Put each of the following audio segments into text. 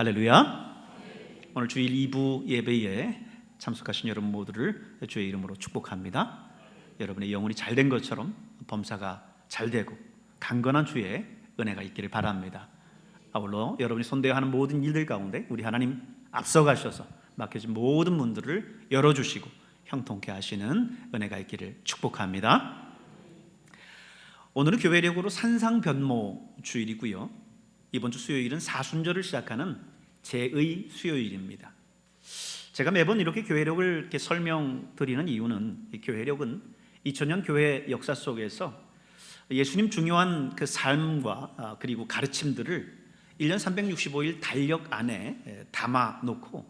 할렐루야. 오늘 주일 2부 예배에 참석하신 여러분 모두를 주의 이름으로 축복합니다. 여러분의 영혼이 잘 된 것처럼 범사가 잘 되고 강건한 주의 은혜가 있기를 바랍니다. 아울러 여러분이 손대어 하는 모든 일들 가운데 우리 하나님 앞서가셔서 막혀진 모든 문들을 열어주시고 형통케 하시는 은혜가 있기를 축복합니다. 오늘은 교회력으로 산상변모 주일이고요. 이번 주 수요일은 사순절을 시작하는 제의 수요일입니다. 제가 매번 이렇게 교회력을 이렇게 설명드리는 이유는 이 교회력은 2000년 교회 역사 속에서 예수님 중요한 그 삶과 아, 그리고 가르침들을 1년 365일 달력 안에 담아 놓고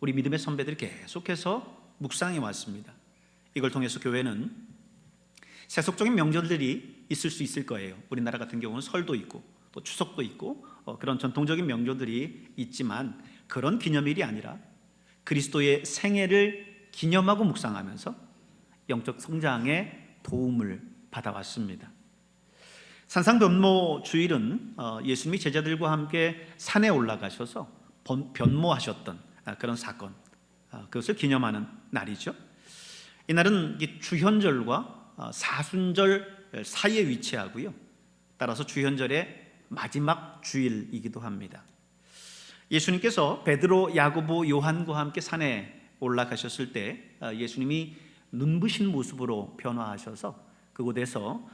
우리 믿음의 선배들이 계속해서 묵상해 왔습니다. 이걸 통해서 교회는 세속적인 명절들이 있을 수 있을 거예요. 우리나라 같은 경우는 설도 있고 또 추석도 있고 어, 그런 전통적인 명절들이 있지만 그런 기념일이 아니라 그리스도의 생애를 기념하고 묵상하면서 영적 성장에 도움을 받아왔습니다. 산상변모 주일은 어, 예수님이 제자들과 함께 산에 올라가셔서 변모하셨던 아, 그런 사건 아, 그것을 기념하는 날이죠. 이날은 주현절과 어, 사순절 사이에 위치하고요. 따라서 주현절의 마지막 주일이기도 합니다. 예수님께서 베드로, 야고보, 요한과 함께 산에 올라가셨을 때 어, 예수님이 눈부신 모습으로 변화하셔서 그곳에서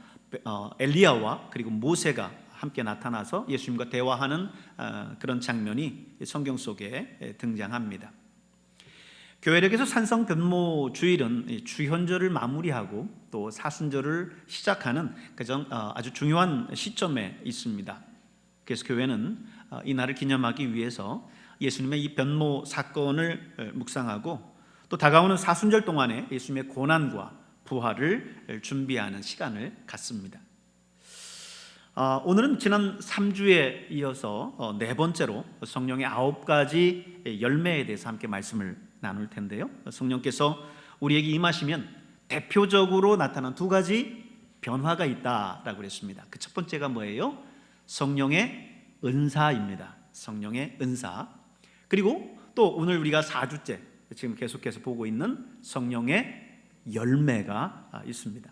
어, 엘리야와 그리고 모세가 함께 나타나서 예수님과 대화하는 어, 그런 장면이 성경 속에 등장합니다. 교회력에서 산성 변모 주일은 주현절을 마무리하고 또 사순절을 시작하는 그정 아주 중요한 시점에 있습니다. 그래서 교회는 어, 이 날을 기념하기 위해서 예수님의 이 변모 사건을 어, 묵상하고 또 다가오는 사순절 동안에 예수님의 고난과 부활을 준비하는 시간을 갖습니다. 어, 오늘은 지난 3주에 이어서 네 번째로 성령의 아홉 가지 열매에 대해서 함께 말씀을 나눌 텐데요. 성령께서 우리에게 임하시면 대표적으로 나타난 두 가지 변화가 있다라고 그랬습니다. 그 첫 번째가 뭐예요? 성령의 은사입니다. 성령의 은사. 그리고 또 오늘 우리가 4주째 지금 계속해서 보고 있는 성령의 열매가 아, 있습니다.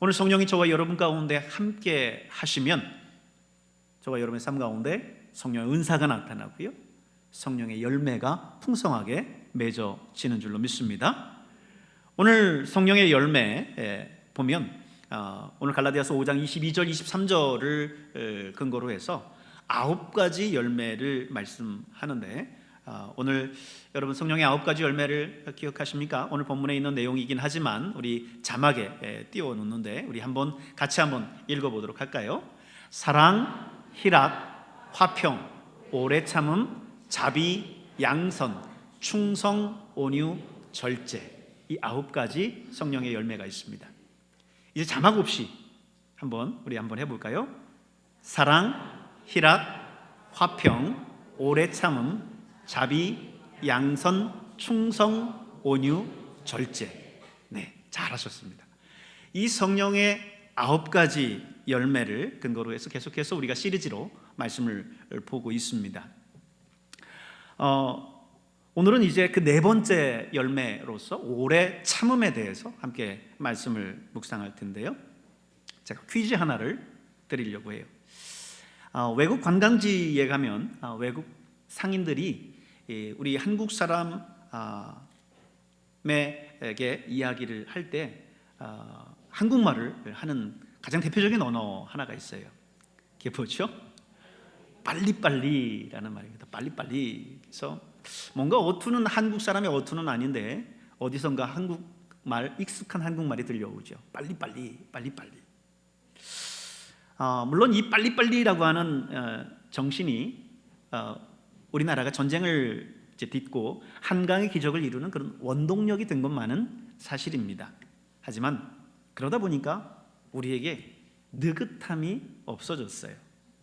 오늘 성령이 저와 여러분 가운데 함께 하시면 저와 여러분의 삶 가운데 성령의 은사가 나타나고요. 성령의 열매가 풍성하게 맺어지는 줄로 믿습니다. 오늘 성령의 열매 보면 어, 오늘 갈라디아서 5장 22절 23절을 근거로 해서 아홉 가지 열매를 말씀하는데 어, 오늘 여러분 성령의 아홉 가지 열매를 기억하십니까? 오늘 본문에 있는 내용이긴 하지만 우리 자막에 띄워 놓는데 우리 한번 같이 한번 읽어 보도록 할까요? 사랑, 희락, 화평, 오래 참음, 자비, 양선, 충성, 온유, 절제 이 아홉 가지 성령의 열매가 있습니다. 이제 자막 없이 한번 우리 한번 해볼까요? 사랑, 희락, 화평, 오래 참음, 자비, 양선, 충성, 온유, 절제. 네, 잘하셨습니다. 이 성령의 아홉 가지 열매를 근거로 해서 계속해서 우리가 시리즈로 말씀을 보고 있습니다. 어, 오늘은 이제 그 네 번째 열매로서 오래 참음에 대해서 함께 말씀을 묵상할 텐데요. 제가 퀴즈 하나를 드리려고 해요. 어, 외국 관광지에 가면 어, 외국 상인들이 예, 우리 한국 사람에게 이야기를 할때 어, 한국말을 하는 가장 대표적인 언어 하나가 있어요. 그게 뭐죠? 빨리빨리라는 말입니다. 빨리빨리. 그래서 뭔가 어투는 한국 사람의 어투는 아닌데 어디선가 한국말 익숙한 한국말이 들려오죠. 빨리 빨리 빨리 빨리. 어, 물론 이 빨리 빨리라고 하는 어, 정신이 어, 우리나라가 전쟁을 이제 딛고 한강의 기적을 이루는 그런 원동력이 된 것만은 사실입니다. 하지만 그러다 보니까 우리에게 느긋함이 없어졌어요.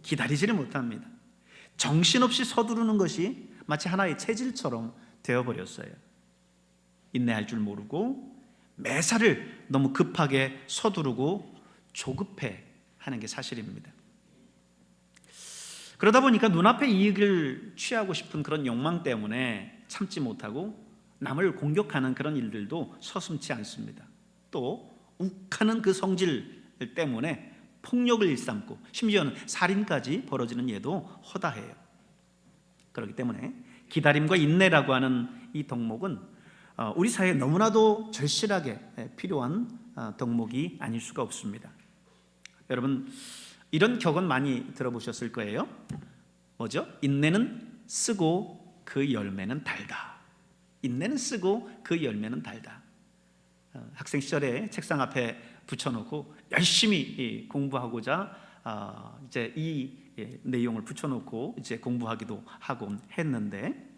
기다리지를 못합니다. 정신없이 서두르는 것이 마치 하나의 체질처럼 되어버렸어요. 인내할 줄 모르고 매사를 너무 급하게 서두르고 조급해 하는 게 사실입니다. 그러다 보니까 눈앞의 이익을 취하고 싶은 그런 욕망 때문에 참지 못하고 남을 공격하는 그런 일들도 서슴치 않습니다. 또 욱하는 그 성질 때문에 폭력을 일삼고 심지어는 살인까지 벌어지는 예도 허다해요. 그렇기 때문에 기다림과 인내라고 하는 이 덕목은 어, 우리 사회에 너무나도 절실하게 필요한 어, 덕목이 아닐 수가 없습니다. 여러분 이런 격언 많이 들어보셨을 거예요. 뭐죠? 인내는 쓰고 그 열매는 달다. 인내는 쓰고 그 열매는 달다. 어, 학생 시절에 책상 앞에 붙여놓고 열심히 공부하고자 어, 이제 이 예, 내용을 붙여놓고 이제 공부하기도 하고 했는데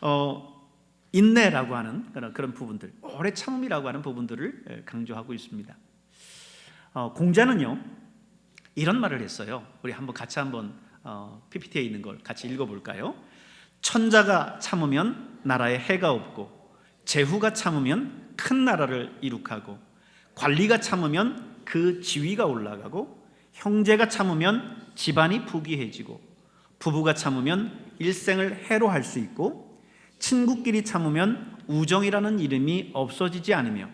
어, 인내라고 하는 그런 그런 부분들, 오래 참음이라고 하는 부분들을 예, 강조하고 있습니다. 어, 공자는요 이런 말을 했어요. 우리 한번 같이 한번 어, PPT에 있는 걸 같이 읽어볼까요? 천자가 참으면 나라에 해가 없고 제후가 참으면 큰 나라를 이룩하고 관리가 참으면 그 지위가 올라가고 형제가 참으면 집안이 부귀해지고 부부가 참으면 일생을 해로할 수 있고 친구끼리 참으면 우정이라는 이름이 없어지지 않으며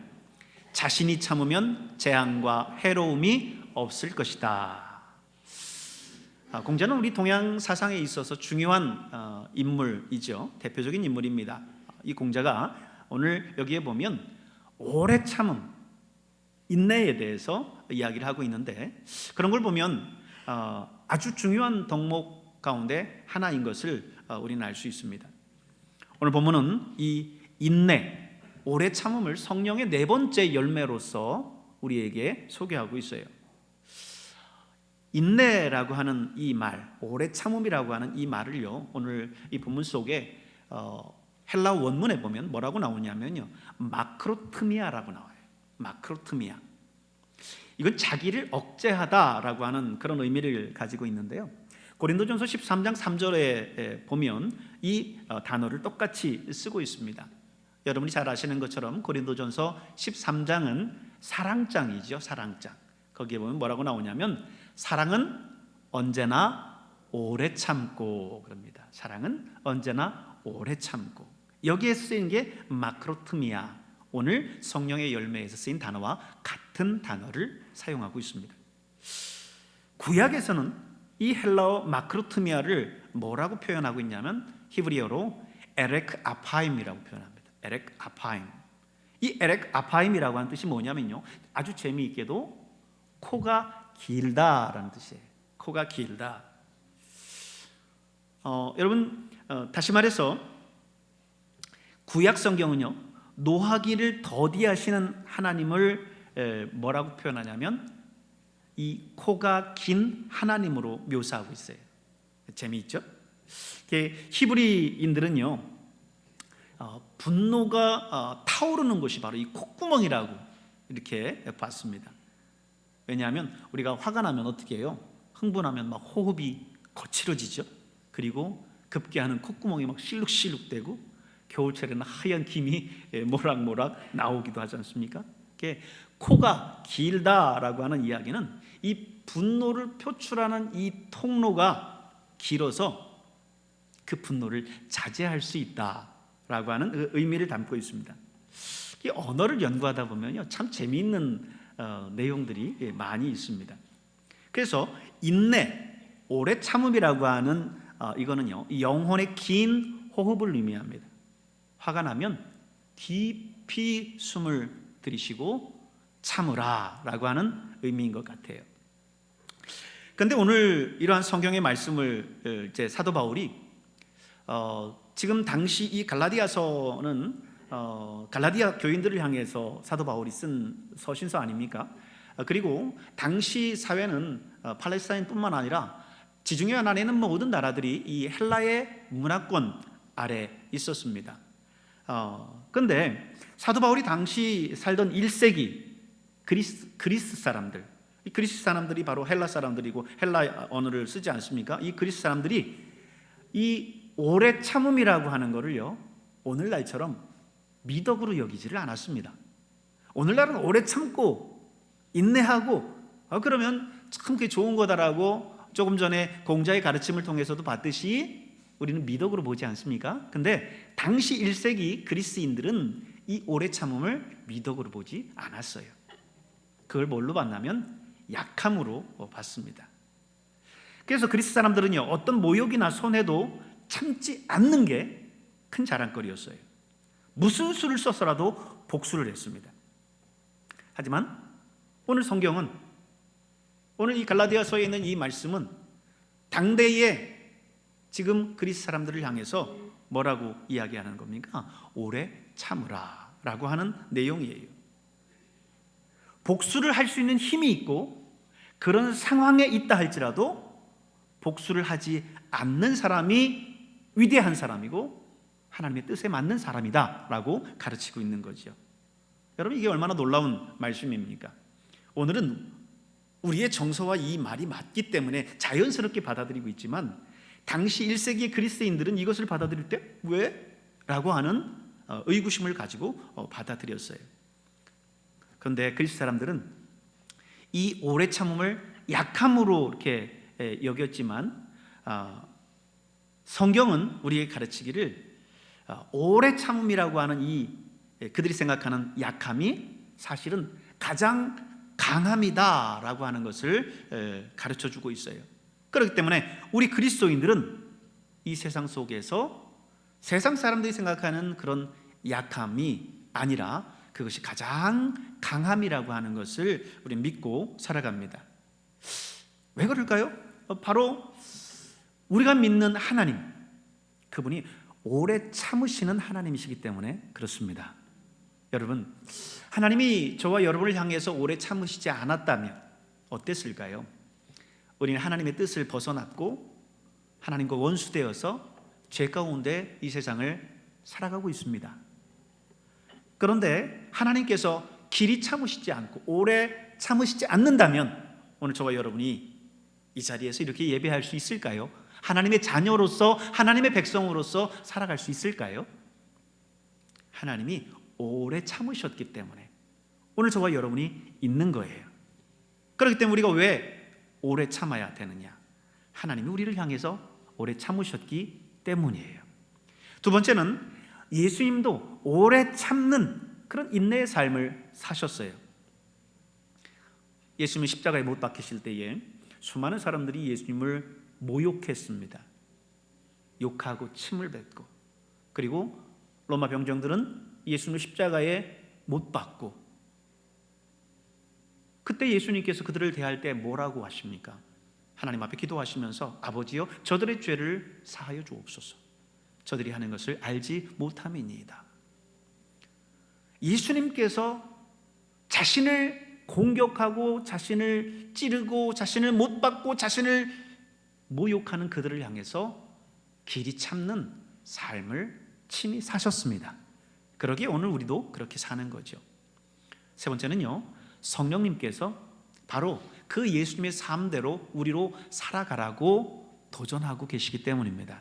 자신이 참으면 재앙과 해로움이 없을 것이다. 아, 공자는 우리 동양 사상에 있어서 중요한 어, 인물이죠. 대표적인 인물입니다. 이 공자가 오늘 여기에 보면 오래 참음, 인내에 대해서 이야기를 하고 있는데 그런 걸 보면 어, 아주 중요한 덕목 가운데 하나인 것을 어, 우리는 알 수 있습니다. 오늘 본문은 이 인내, 오래 참음을 성령의 네 번째 열매로서 우리에게 소개하고 있어요. 인내라고 하는 이 말, 오래 참음이라고 하는 이 말을요. 오늘 이 본문 속에 어, 헬라 원문에 보면 뭐라고 나오냐면요. 마크로트미아라고 나와요. 마크로트미아. 이건 자기를 억제하다라고 하는 그런 의미를 가지고 있는데요. 고린도전서 13장 3절에 보면 이 어, 단어를 똑같이 쓰고 있습니다. 여러분이 잘 아시는 것처럼 고린도전서 13장은 사랑장이죠, 사랑장. 거기에 보면 뭐라고 나오냐면 사랑은 언제나 오래 참고 그럽니다. 사랑은 언제나 오래 참고. 여기에 쓰인 게 마크로트미아. 오늘 성령의 열매에서 쓰인 단어와 같은 단어를 사용하고 있습니다. 구약에서는 이 헬라어 마크로트미아를 뭐라고 표현하고 있냐면 히브리어로 에렉 아파임이라고 표현합니다. 에렉 아파임. 이 에렉 아파임이라고 하는 뜻이 뭐냐면요. 아주 재미있게도 코가 길다라는 뜻이에요. 코가 길다. 어, 여러분 어, 다시 말해서 구약 성경은요 노하기를 더디하시는 하나님을 에, 뭐라고 표현하냐면 이 코가 긴 하나님으로 묘사하고 있어요. 재미있죠? 히브리인들은요 어, 분노가 어, 타오르는 곳이 바로 이 콧구멍이라고 이렇게 봤습니다. 왜냐하면 우리가 화가 나면 어떻게 해요? 흥분하면 막 호흡이 거칠어지죠. 그리고 급기야는 콧구멍이 막 실룩실룩대고 겨울철에는 하얀 김이 모락모락 나오기도 하지 않습니까? 코가 길다라고 하는 이야기는 이 분노를 표출하는 이 통로가 길어서 그 분노를 자제할 수 있다라고 하는 의미를 담고 있습니다. 이 언어를 연구하다 보면요 참 재미있는 어, 내용들이 예, 많이 있습니다. 그래서 인내, 오래 참음이라고 하는 어, 이거는요 영혼의 긴 호흡을 의미합니다. 화가 나면 깊이 숨을 들이쉬고 참으라 라고 하는 의미인 것 같아요. 그런데 오늘 이러한 성경의 말씀을 어, 이제 사도 바울이 어, 지금 당시 이 갈라디아서는 어, 갈라디아 교인들을 향해서 사도 바울이 쓴 서신서 아닙니까? 어, 그리고 당시 사회는 어, 팔레스타인뿐만 아니라 지중해 안에는 모든 나라들이 이 헬라의 문화권 아래 있었습니다. 어, 근데 사도 바울이 당시 살던 1세기 그리스, 그리스 사람들, 이 그리스 사람들이 바로 헬라 사람들이고 헬라 언어를 쓰지 않습니까? 이 그리스 사람들이 이 오래 참음이라고 하는 것을요 오늘날처럼 미덕으로 여기지를 않았습니다. 오늘날은 오래 참고 인내하고 아, 그러면 참 그게 좋은 거다라고 조금 전에 공자의 가르침을 통해서도 봤듯이 우리는 미덕으로 보지 않습니까? 근데 당시 1세기 그리스인들은 이 오래 참음을 미덕으로 보지 않았어요. 그걸 뭘로 봤냐면 약함으로 봤습니다. 그래서 그리스 사람들은요 어떤 모욕이나 손해도 참지 않는 게 큰 자랑거리였어요. 무슨 수를 써서라도 복수를 했습니다. 하지만 오늘 성경은 오늘 이 갈라디아서에 있는 이 말씀은 당대에 지금 그리스 사람들을 향해서 뭐라고 이야기하는 겁니까? 오래 참으라 라고 하는 내용이에요. 복수를 할 수 있는 힘이 있고 그런 상황에 있다 할지라도 복수를 하지 않는 사람이 위대한 사람이고 하나님의 뜻에 맞는 사람이다 라고 가르치고 있는 거죠. 여러분 이게 얼마나 놀라운 말씀입니까? 오늘은 우리의 정서와 이 말이 맞기 때문에 자연스럽게 받아들이고 있지만 당시 1세기 그리스인들은 이것을 받아들일 때 왜? 라고 하는 어, 의구심을 가지고 어, 받아들였어요. 그런데 그리스 사람들은 이 오래 참음을 약함으로 이렇게 여겼지만 아, 성경은 우리에게 가르치기를 아, 오래 참음이라고 하는 이 그들이 생각하는 약함이 사실은 가장 강함이다라고 하는 것을 가르쳐 주고 있어요. 그렇기 때문에 우리 그리스도인들은 이 세상 속에서 세상 사람들이 생각하는 그런 약함이 아니라 그것이 가장 강함이라고 하는 것을 우리 믿고 살아갑니다. 왜 그럴까요? 어, 바로 우리가 믿는 하나님, 그분이 오래 참으시는 하나님이시기 때문에 그렇습니다. 여러분, 하나님이 저와 여러분을 향해서 오래 참으시지 않았다면 어땠을까요? 우리는 하나님의 뜻을 벗어났고 하나님과 원수되어서 죄 가운데 이 세상을 살아가고 있습니다. 그런데 하나님께서 길이 참으시지 않고 오래 참으시지 않는다면 오늘 저와 여러분이 이 자리에서 이렇게 예배할 수 있을까요? 하나님의 자녀로서 하나님의 백성으로서 살아갈 수 있을까요? 하나님이 오래 참으셨기 때문에 오늘 저와 여러분이 있는 거예요. 그렇기 때문에 우리가 왜 오래 참아야 되느냐? 하나님이 우리를 향해서 오래 참으셨기 때문이에요. 두 번째는 예수님도 오래 참는 그런 인내의 삶을 사셨어요. 예수님이 십자가에 못 박히실 때에 수많은 사람들이 예수님을 모욕했습니다. 욕하고 침을 뱉고 그리고 로마 병정들은 예수님을 십자가에 못 박고 그때 예수님께서 그들을 대할 때 뭐라고 하십니까? 하나님 앞에 기도하시면서 아버지여 저들의 죄를 사하여 주옵소서. 저들이 하는 것을 알지 못함이니이다. 예수님께서 자신을 공격하고 자신을 찌르고 자신을 못 받고 자신을 모욕하는 그들을 향해서 길이 참는 삶을 친히 사셨습니다. 그러기에 오늘 우리도 그렇게 사는 거죠. 세 번째는요, 성령님께서 바로 그 예수님의 삶대로 우리로 살아가라고 도전하고 계시기 때문입니다.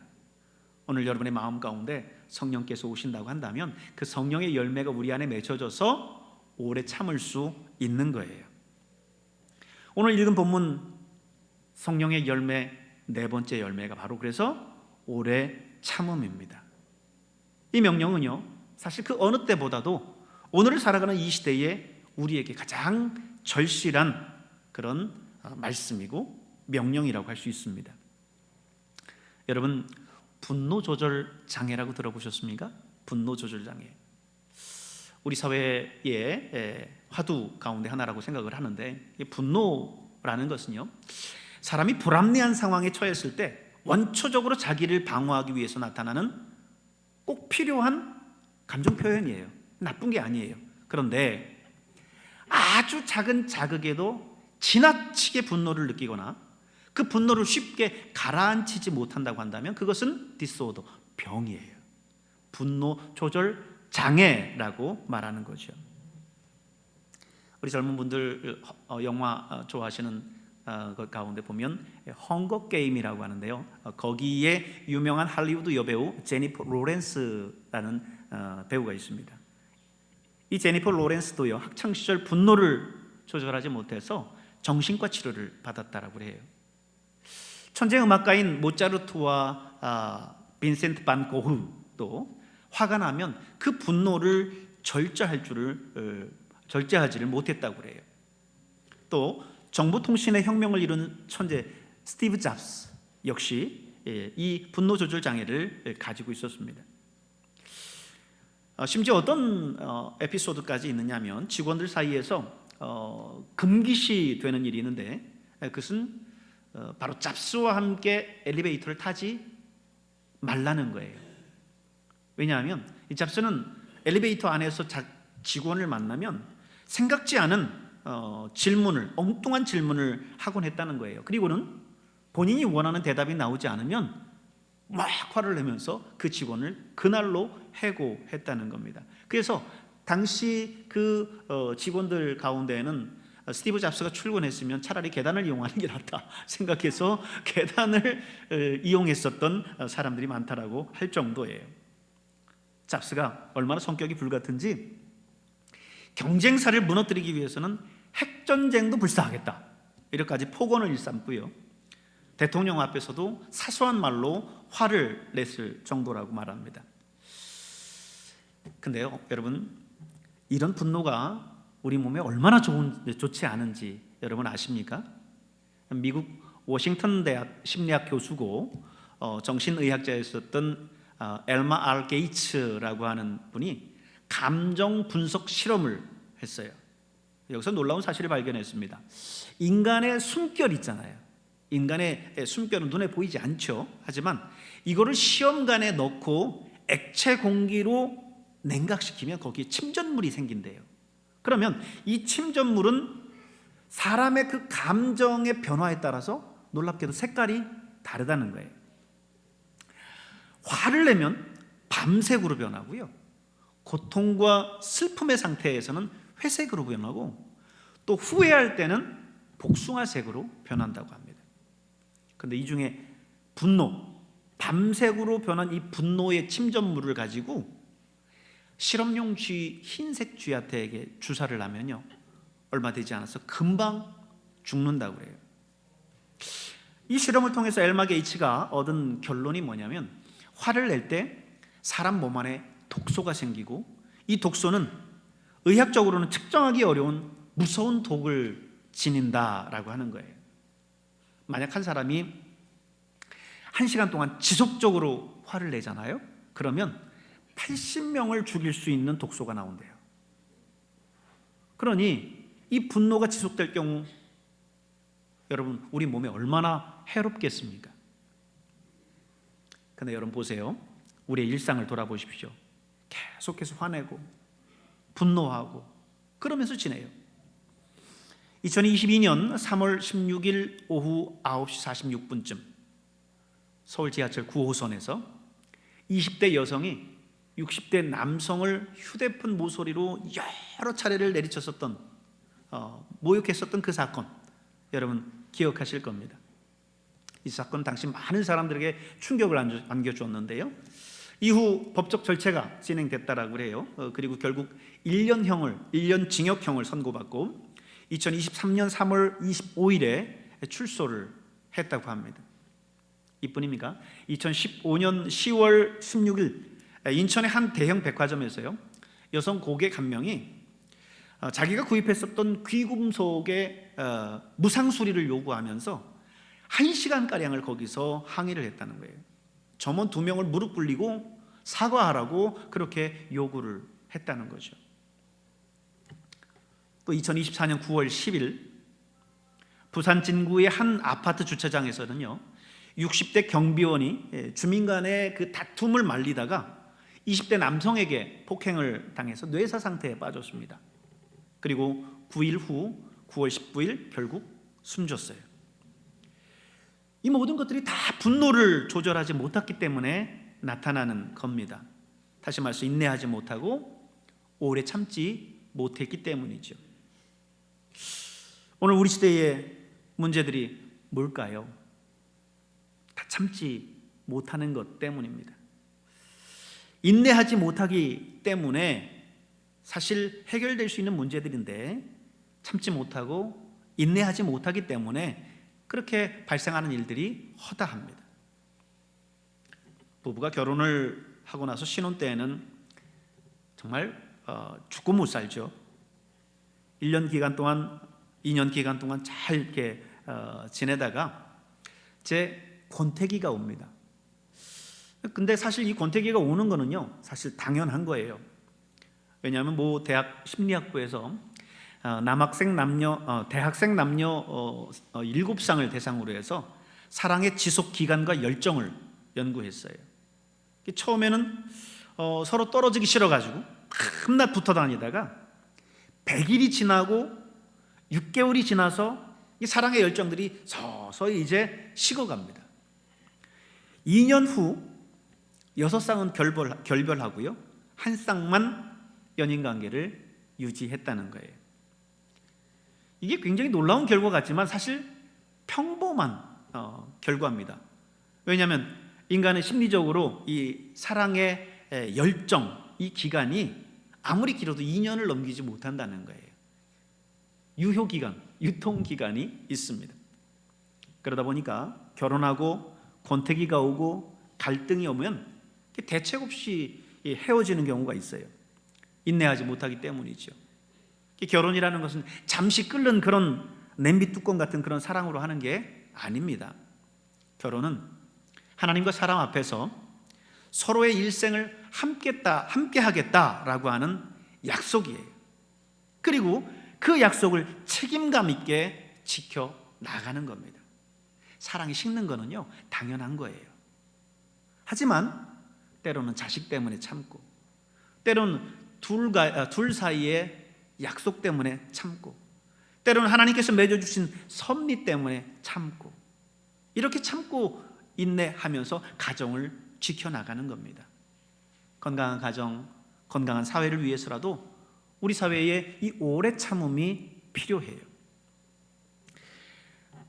오늘 여러분의 마음 가운데 성령께서 오신다고 한다면 그 성령의 열매가 우리 안에 맺혀져서 오래 참을 수 있는 거예요. 오늘 읽은 본문 성령의 열매 네 번째 열매가 바로 그래서 오래 참음입니다. 이 명령은요, 사실 그 어느 때보다도 오늘을 살아가는 이 시대에 우리에게 가장 절실한 그런 어, 말씀이고 명령이라고 할 수 있습니다. 여러분 분노 조절 장애라고 들어보셨습니까? 분노 조절 장애. 우리 사회의 화두 가운데 하나라고 생각을 하는데 분노라는 것은요 사람이 불합리한 상황에 처했을 때 원초적으로 자기를 방어하기 위해서 나타나는 꼭 필요한 감정 표현이에요. 나쁜 게 아니에요. 그런데 아주 작은 자극에도 지나치게 분노를 느끼거나 그 분노를 쉽게 가라앉히지 못한다고 한다면 그것은 디스오더 병이에요. 분노 조절 장애라고 말하는 거죠. 우리 젊은 분들 어, 영화 어, 좋아하시는 어, 것 가운데 보면 헝거 게임이라고 하는데요. 거기에 유명한 할리우드 여배우 제니퍼 로렌스라는 배우가 있습니다. 이 제니퍼 로렌스도요 학창 시절 분노를 조절하지 못해서 정신과 치료를 받았다라고 해요. 천재 음악가인 모차르트와 아, 빈센트 반 고흐도 화가 나면 그 분노를 절제할 줄을 어, 절제하지를 못했다고 그래요. 또 정보통신의 혁명을 이룬 천재 스티브 잡스 역시 예, 이 분노 조절 장애를 예, 가지고 있었습니다. 어, 심지어 어떤 어, 에피소드까지 있느냐면 직원들 사이에서 어, 금기시 되는 일이 있는데 예, 그것은 어, 바로 잡스와 함께 엘리베이터를 타지 말라는 거예요. 왜냐하면 이 잡스는 엘리베이터 안에서 자, 직원을 만나면 생각지 않은 어, 질문을 엉뚱한 질문을 하곤 했다는 거예요. 그리고는 본인이 원하는 대답이 나오지 않으면 막 화를 내면서 그 직원을 그날로 해고했다는 겁니다. 그래서 당시 그 어, 직원들 가운데에는 스티브 잡스가 출근했으면 차라리 계단을 이용하는 게 낫다 생각해서 계단을 어, 이용했었던 어, 사람들이 많다라고 할 정도예요. 잡스가 얼마나 성격이 불같은지 경쟁사를 무너뜨리기 위해서는 핵 전쟁도 불사하겠다 이렇게까지 폭언을 일삼고요. 대통령 앞에서도 사소한 말로 화를 냈을 정도라고 말합니다. 근데요, 여러분 이런 분노가 우리 몸에 얼마나 좋은 좋지 않은지 여러분 아십니까? 미국 워싱턴 대학 심리학 교수고 어, 정신의학자였었던 어, 엘마 알 게이츠라고 하는 분이 감정 분석 실험을 했어요. 여기서 놀라운 사실을 발견했습니다. 인간의 숨결 있잖아요. 인간의 숨결은 눈에 보이지 않죠. 하지만 이거를 시험관에 넣고 액체 공기로 냉각시키면 거기에 침전물이 생긴대요. 그러면 이 침전물은 사람의 그 감정의 변화에 따라서 놀랍게도 색깔이 다르다는 거예요. 화를 내면 밤색으로 변하고요. 고통과 슬픔의 상태에서는 회색으로 변하고 또 후회할 때는 복숭아색으로 변한다고 합니다. 근데 이 중에 분노, 밤색으로 변한 이 분노의 침전물을 가지고 실험용 쥐 흰색 쥐한테에게 주사를 하면요 얼마 되지 않아서 금방 죽는다고 그래요. 이 실험을 통해서 엘마 게이츠가 얻은 결론이 뭐냐면 화를 낼 때 사람 몸 안에 독소가 생기고 이 독소는 의학적으로는 측정하기 어려운 무서운 독을 지닌다라고 하는 거예요. 만약 한 사람이 한 시간 동안 지속적으로 화를 내잖아요. 그러면 80명을 죽일 수 있는 독소가 나온대요. 그러니 이 분노가 지속될 경우 여러분 우리 몸에 얼마나 해롭겠습니까? 근데 여러분 보세요. 우리의 일상을 돌아보십시오. 계속해서 화내고 분노하고 그러면서 지내요. 2022년 3월 16일 오후 9시 46분쯤 서울 지하철 9호선에서 20대 여성이 60대 남성을 휴대폰 모서리로 여러 차례를 내리쳤었던 어, 모욕했었던 그 사건 여러분 기억하실 겁니다. 이 사건 당시 많은 사람들에게 충격을 안겨주었는데요. 이후 법적 절차가 진행됐다라고 그래요. 어, 그리고 결국 1년형을 1년 징역형을 선고받고 2023년 3월 25일에 출소를 했다고 합니다. 이뿐입니까? 2015년 10월 16일 인천의 한 대형 백화점에서요 여성 고객 한 명이 어, 자기가 구입했었던 귀금속의 어, 무상 수리를 요구하면서 한 시간 가량을 거기서 항의를 했다는 거예요. 점원 두 명을 무릎 꿇리고 사과하라고 그렇게 요구를 했다는 거죠. 또 2024년 9월 10일 부산 진구의 한 아파트 주차장에서는요 60대 경비원이 예, 주민 간의 그 다툼을 말리다가 20대 남성에게 폭행을 당해서 뇌사 상태에 빠졌습니다. 그리고 9일 후 9월 19일 결국 숨졌어요. 이 모든 것들이 다 분노를 조절하지 못했기 때문에 나타나는 겁니다. 다시 말해서 인내하지 못하고 오래 참지 못했기 때문이죠. 오늘 우리 시대의 문제들이 뭘까요? 다 참지 못하는 것 때문입니다. 인내하지 못하기 때문에 사실 해결될 수 있는 문제들인데 참지 못하고 인내하지 못하기 때문에 그렇게 발생하는 일들이 허다합니다. 부부가 결혼을 하고 나서 신혼 때에는 정말 어, 죽고 못 살죠. 1년 기간 동안 2년 기간 동안 잘 이렇게 어, 지내다가 제 권태기가 옵니다. 근데 사실 이 권태기가 오는 거는요, 사실 당연한 거예요. 왜냐하면 뭐 대학 심리학부에서 어, 남학생 남녀 어, 대학생 남녀 어, 어, 7상을 대상으로 해서 사랑의 지속 기간과 열정을 연구했어요. 처음에는 어, 서로 떨어지기 싫어가지고 한낱 붙어 다니다가 100일이 지나고 6개월이 지나서 이 사랑의 열정들이 서서히 이제 식어갑니다. 2년 후 여섯 쌍은 결별, 결별하고요. 한 쌍만 연인 관계를 유지했다는 거예요. 이게 굉장히 놀라운 결과 같지만 사실 평범한 어, 결과입니다. 왜냐하면 인간은 심리적으로 이 사랑의 에, 열정, 이 기간이 아무리 길어도 2년을 넘기지 못한다는 거예요. 유효 기간, 유통 기간이 있습니다. 그러다 보니까 결혼하고 권태기가 오고 갈등이 오면 대책 없이 헤어지는 경우가 있어요. 인내하지 못하기 때문이죠. 결혼이라는 것은 잠시 끓는 그런 냄비 뚜껑 같은 그런 사랑으로 하는 게 아닙니다. 결혼은 하나님과 사람 앞에서 서로의 일생을 함께 하겠다라고 하는 약속이에요. 그리고 그 약속을 책임감 있게 지켜 나가는 겁니다. 사랑이 식는 거는요 당연한 거예요. 하지만 때로는 자식 때문에 참고, 때로는 둘, 아, 둘 사이에 약속 때문에 참고, 때로는 하나님께서 맺어주신 섭리 때문에 참고, 이렇게 참고 인내하면서 가정을 지켜나가는 겁니다. 건강한 가정, 건강한 사회를 위해서라도 우리 사회에 이 오래 참음이 필요해요.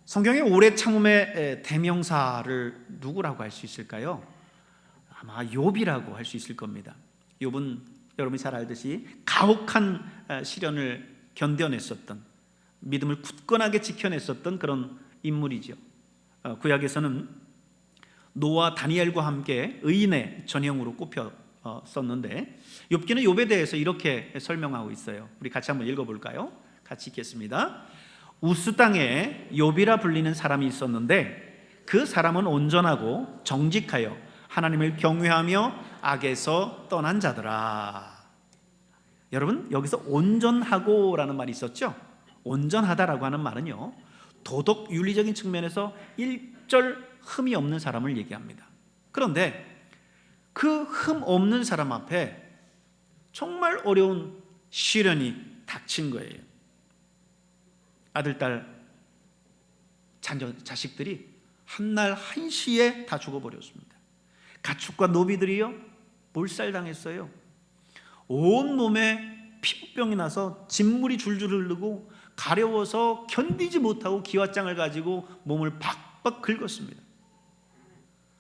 성경의 오래 참음의 대명사를 누구라고 할 수 있을까요? 아마 욥이라고 할 수 있을 겁니다. 욥은 여러분이 잘 알듯이 가혹한 시련을 견뎌냈었던 믿음을 굳건하게 지켜냈었던 그런 인물이죠. 어, 구약에서는 노아 다니엘과 함께 의인의 전형으로 꼽혔 었는데 욥기는 욥에 대해서 이렇게 설명하고 있어요. 우리 같이 한번 읽어볼까요? 같이 읽겠습니다. 우스 땅에 욥이라 불리는 사람이 있었는데 그 사람은 온전하고 정직하여 하나님을 경외하며 악에서 떠난 자더라. 여러분 여기서 온전하고라는 말이 있었죠? 온전하다라고 하는 말은요 도덕 윤리적인 측면에서 일절 흠이 없는 사람을 얘기합니다. 그런데 그 흠 없는 사람 앞에 정말 어려운 시련이 닥친 거예요. 아들, 딸, 자녀, 자식들이 한날 한시에 다 죽어버렸습니다. 가축과 노비들이요 몰살당했어요. 온 몸에 피부병이 나서 진물이 줄줄 흐르고 가려워서 견디지 못하고 기와장을 가지고 몸을 박박 긁었습니다.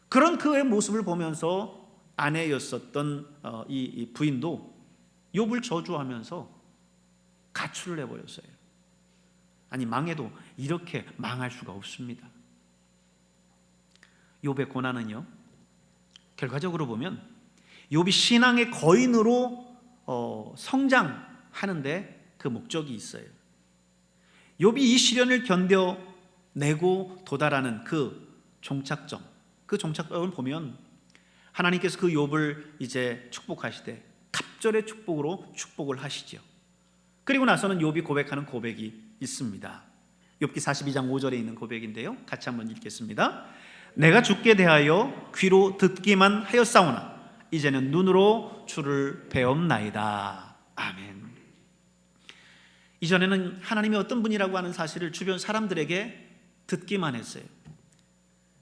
그런 그의 모습을 보면서 아내였었던 어, 이 부인도 욥을 저주하면서 가출을 해버렸어요. 아니 망해도 이렇게 망할 수가 없습니다. 욥의 고난은요 결과적으로 보면 욥이 신앙의 거인으로 어, 성장하는데 그 목적이 있어요. 욥이 이 시련을 견뎌내고 도달하는 그 종착점, 그 종착점을 보면 하나님께서 그 욥을 이제 축복하시되 갑절의 축복으로 축복을 하시죠. 그리고 나서는 욥이 고백하는 고백이 있습니다. 욥기 42장 5절에 있는 고백인데요. 같이 한번 읽겠습니다. 내가 죽게 대하여 귀로 듣기만 하였사오나 이제는 눈으로 주를 배옵나이다. 아멘. 이전에는 하나님이 어떤 분이라고 하는 사실을 주변 사람들에게 듣기만 했어요.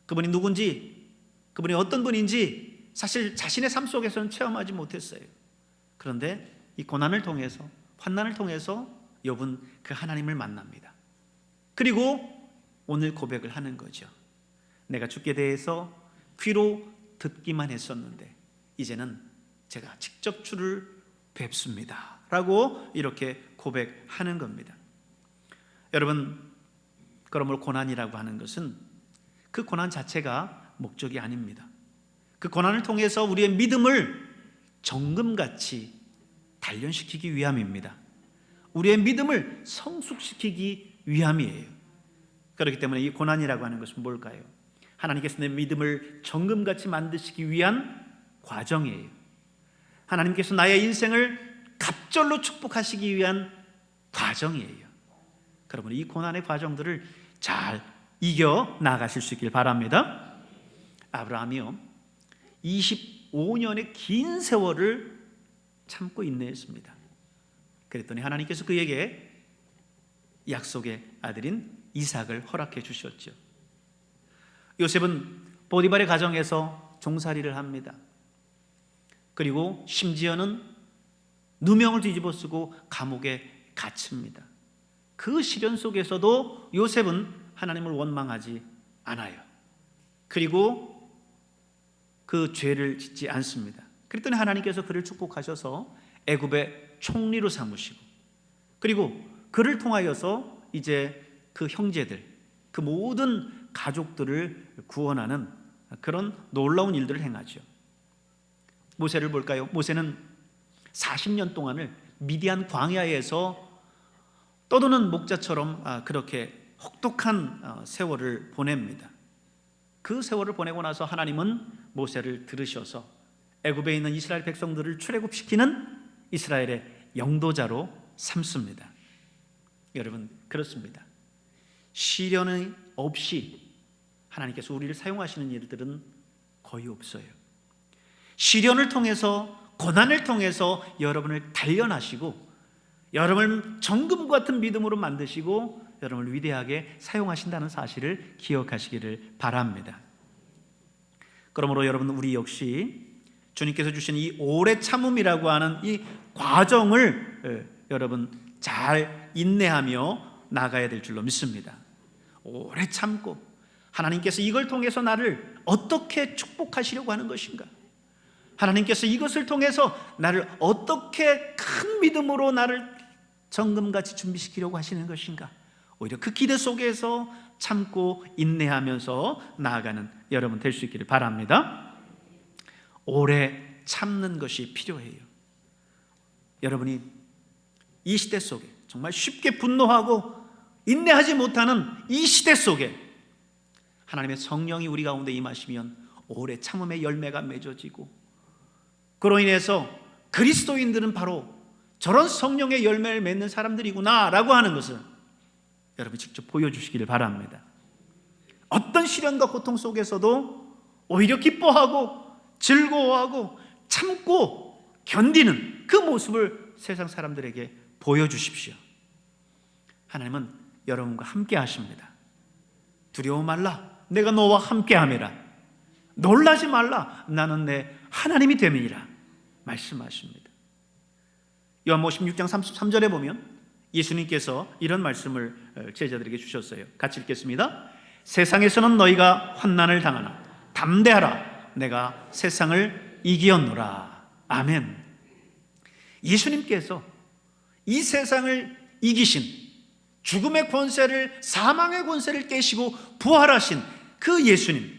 그분이 누군지, 그분이 어떤 분인지 사실 자신의 삶 속에서는 체험하지 못했어요. 그런데 이 고난을 통해서, 환난을 통해서 욥은 그 하나님을 만납니다. 그리고 오늘 고백을 하는 거죠. 내가 죽게 대해서 귀로 듣기만 했었는데 이제는 제가 직접 주를 뵙습니다. 라고 이렇게 고백하는 겁니다. 여러분 그러므로 고난이라고 하는 것은 그 고난 자체가 목적이 아닙니다. 그 고난을 통해서 우리의 믿음을 정금같이 단련시키기 위함입니다. 우리의 믿음을 성숙시키기 위함이에요. 그렇기 때문에 이 고난이라고 하는 것은 뭘까요? 하나님께서 내 믿음을 정금같이 만드시기 위한 과정이에요. 하나님께서 나의 인생을 갑절로 축복하시기 위한 과정이에요. 그러면 이 고난의 과정들을 잘 이겨 나가실 수 있길 바랍니다. 아브라함이요. 25년의 긴 세월을 참고 인내했습니다. 그랬더니 하나님께서 그에게 약속의 아들인 이삭을 허락해 주셨죠. 요셉은 보디발의 가정에서 종살이를 합니다. 그리고 심지어는 누명을 뒤집어 쓰고 감옥에 갇힙니다. 그 시련 속에서도 요셉은 하나님을 원망하지 않아요. 그리고 그 죄를 짓지 않습니다. 그랬더니 하나님께서 그를 축복하셔서 애굽의 총리로 삼으시고 그리고 그를 통하여서 이제 그 형제들 그 모든 가족들을 구원하는 그런 놀라운 일들을 행하죠. 모세를 볼까요? 모세는 40년 동안을 미디안 광야에서 떠도는 목자처럼 아, 그렇게 혹독한 어, 세월을 보냅니다. 그 세월을 보내고 나서 하나님은 모세를 들으셔서 애굽에 있는 이스라엘 백성들을 출애굽시키는 이스라엘의 영도자로 삼습니다. 여러분 그렇습니다. 시련이 없이 하나님께서 우리를 사용하시는 일들은 거의 없어요. 시련을 통해서 고난을 통해서 여러분을 단련하시고 여러분을 정금 같은 믿음으로 만드시고 여러분을 위대하게 사용하신다는 사실을 기억하시기를 바랍니다. 그러므로 여러분 우리 역시 주님께서 주신 이 오래 참음이라고 하는 이 과정을 예, 여러분 잘 인내하며 나가야 될 줄로 믿습니다. 오래 참고 하나님께서 이걸 통해서 나를 어떻게 축복하시려고 하는 것인가? 하나님께서 이것을 통해서 나를 어떻게 큰 믿음으로 나를 정금같이 준비시키려고 하시는 것인가? 오히려 그 기대 속에서 참고 인내하면서 나아가는 여러분 될 수 있기를 바랍니다. 오래 참는 것이 필요해요. 여러분이 이 시대 속에 정말 쉽게 분노하고 인내하지 못하는 이 시대 속에 하나님의 성령이 우리 가운데 임하시면 오래 참음의 열매가 맺어지고 그로 인해서 그리스도인들은 바로 저런 성령의 열매를 맺는 사람들이구나라고 하는 것을 여러분 직접 보여주시기를 바랍니다. 어떤 시련과 고통 속에서도 오히려 기뻐하고 즐거워하고 참고 견디는 그 모습을 세상 사람들에게 보여주십시오. 하나님은 여러분과 함께 하십니다. 두려워 말라. 내가 너와 함께 함이라. 놀라지 말라. 나는 내 하나님이 됨이니라. 말씀하십니다. 요한복음 16장 33절에 보면 예수님께서 이런 말씀을 어, 제자들에게 주셨어요. 같이 읽겠습니다. 세상에서는 너희가 환난을 당하나 담대하라. 내가 세상을 이기었노라. 아멘. 예수님께서 이 세상을 이기신 죽음의 권세를 사망의 권세를 깨시고 부활하신 그 예수님,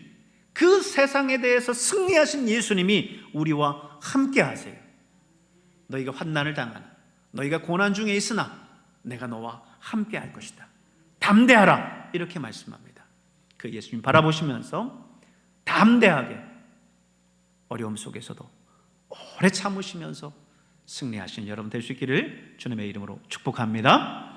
그 세상에 대해서 승리하신 예수님이 우리와 함께 하세요. 너희가 환난을 당하나 너희가 고난 중에 있으나 내가 너와 함께 할 것이다. 담대하라 이렇게 말씀합니다. 그 예수님 바라보시면서 담대하게 어려움 속에서도 오래 참으시면서 승리하신 여러분 될 수 있기를 주님의 이름으로 축복합니다.